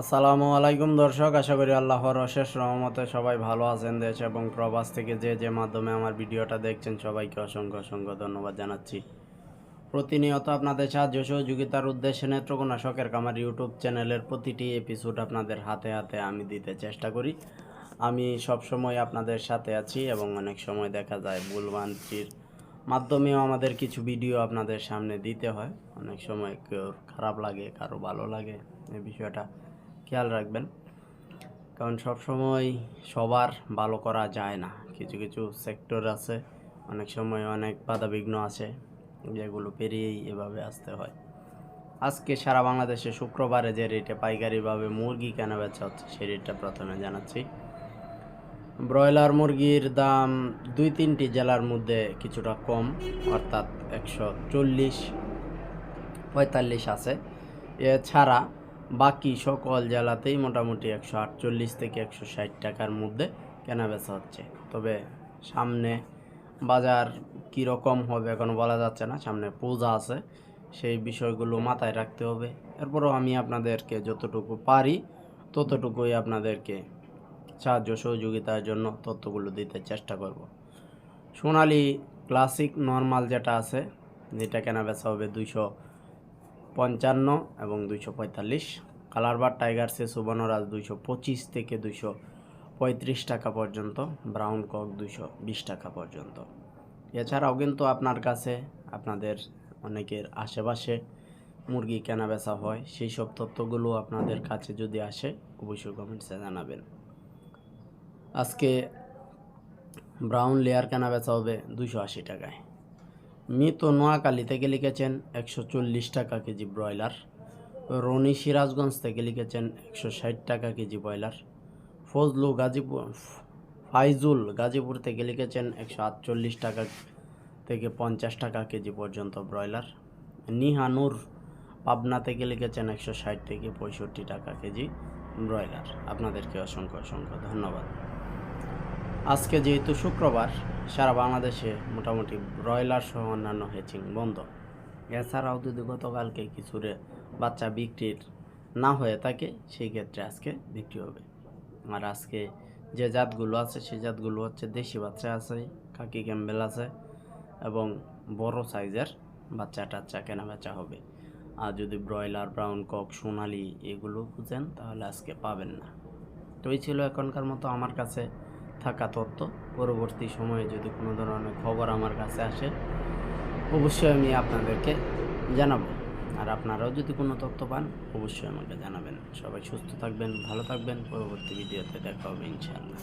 আসসালামু আলাইকুম দর্শক, আশা করি আল্লাহর অশেষ রহমতে সবাই ভালো আছেন দেশ এবং প্রবাস থেকে যে যে মাধ্যমে আমার ভিডিওটা দেখছেন সবাইকে অসংখ্য অসংখ্য ধন্যবাদ জানাচ্ছি। প্রতিনিয়ত আপনাদের সাহায্য সহযোগিতার উদ্দেশ্যে নেত্রকোনা শখের কামার ইউটিউব চ্যানেলের প্রতিটি এপিসোড আপনাদের হাতে হাতে আমি দিতে চেষ্টা করি। আমি সব সময় আপনাদের সাথে আছি এবং অনেক সময় দেখা যায় ভুলভ্রান্তির মাধ্যমেও আমাদের কিছু ভিডিও আপনাদের সামনে দিতে হয়। অনেক সময় কেউ খারাপ লাগে, কারও ভালো লাগে, এই বিষয়টা খেয়াল রাখবেন। কারণ সব সময় সবার ভালো করা যায় না। কিছু কিছু সেক্টর আছে, অনেক সময় অনেক বাধাবিঘ্ন আছে, যেগুলো পেরিয়েই এভাবে আসতে হয়। আজকে সারা বাংলাদেশে শুক্রবারে যে রেটে পাইকারিভাবে মুরগি কেনা বেচা হচ্ছে, সেই রেটটা প্রথমে জানাচ্ছি। ব্রয়লার মুরগির দাম দুই, তিনটি জেলার মধ্যে কিছুটা কম, অর্থাৎ একশো চল্লিশ, পঁয়তাল্লিশ আছে। এছাড়া বাকি সকল জেলাতেই মোটামুটি একশো আটচল্লিশ থেকে একশো ষাট টাকার মধ্যে কেনা বেচা হচ্ছে। তবে সামনে বাজার কীরকম হবে এখনও বলা যাচ্ছে না, সামনে পূজা আছে, সেই বিষয়গুলো মাথায় রাখতে হবে। এরপরও আমি আপনাদেরকে যতটুকু পারি, ততটুকুই আপনাদেরকে সাহায্য সহযোগিতার জন্য তথ্যগুলো দিতে চেষ্টা করব। সোনালি ক্লাসিক নর্মাল যেটা আছে, যেটা কেনা বেচা হবে দুইশো পঞ্চান্ন এবং দুইশো পঁয়তাল্লিশ। কালারবার টাইগার সে সুবর্ণরাজ দুইশো পঁচিশ থেকে দুইশো পঁয়ত্রিশ টাকা পর্যন্ত ব্রাউন কক দুইশো বিশ টাকা পর্যন্ত। এছাড়াও কিন্তু আপনার কাছে, আপনাদের অনেকের আশেপাশে মুরগি কেনা বেচা হয়, সেই সব তথ্যগুলো আপনাদের কাছে যদি আসে, অবশ্যই কমেন্টসে জানাবেন। আজকে ব্রাউন লেয়ার কেনা বেচা হবে দুশো আশি টাকায়। মৃত নোয়াখালী থেকে লিখেছেন একশো চল্লিশ টাকা কেজি ব্রয়লার। রনি সিরাজগঞ্জ থেকে লিখেছেন একশো ষাট টাকা কেজি ব্রয়লার। ফজলু গাজীপুর, ফাইজুল গাজীপুর থেকে লিখেছেন একশো আটচল্লিশ টাকা থেকে পঞ্চাশ টাকা কেজি পর্যন্ত ব্রয়লার। নিহানুর পাবনা থেকে লিখেছেন একশো ষাট থেকে পঁয়ষট্টি টাকা কেজি ব্রয়লার। আপনাদেরকে অসংখ্য অসংখ্য ধন্যবাদ। আজকে যেহেতু শুক্রবার সারা বাংলাদেশে মোটামুটি ব্রয়লার সহ অন্যান্য হেচিং বন্ধ। এছাড়াও যদি গতকালকে কিছু রে- বাচ্চা বিক্রির না হয়ে থাকে, সেই ক্ষেত্রে আজকে বিক্রি হবে। আর আজকে যে জাতগুলো আছে, সেই জাতগুলো হচ্ছে দেশি বাচ্চা আছে, কাকি ক্যাম্বেল আছে এবং বড় সাইজের বাচ্চা টাচ্চা কেনা বেচা হবে। আর যদি ব্রয়লার, ব্রাউন কক, সোনালি এগুলো খুঁজেন তাহলে আজকে পাবেন না। তো এই ছিল এখনকার মতো। আমার কাছে থাকা তথ্য পরবর্তী সময়ে যদি কোনো ধরনের খবর আমার কাছে আসে, অবশ্যই আমি আপনাদেরকে জানাব। আর আপনারাও যদি কোনো তথ্য পান, অবশ্যই আমাকে জানাবেন। সবাই সুস্থ থাকবেন, ভালো থাকবেন। পরবর্তী ভিডিওতে দেখা হবে ইনশাআল্লাহ।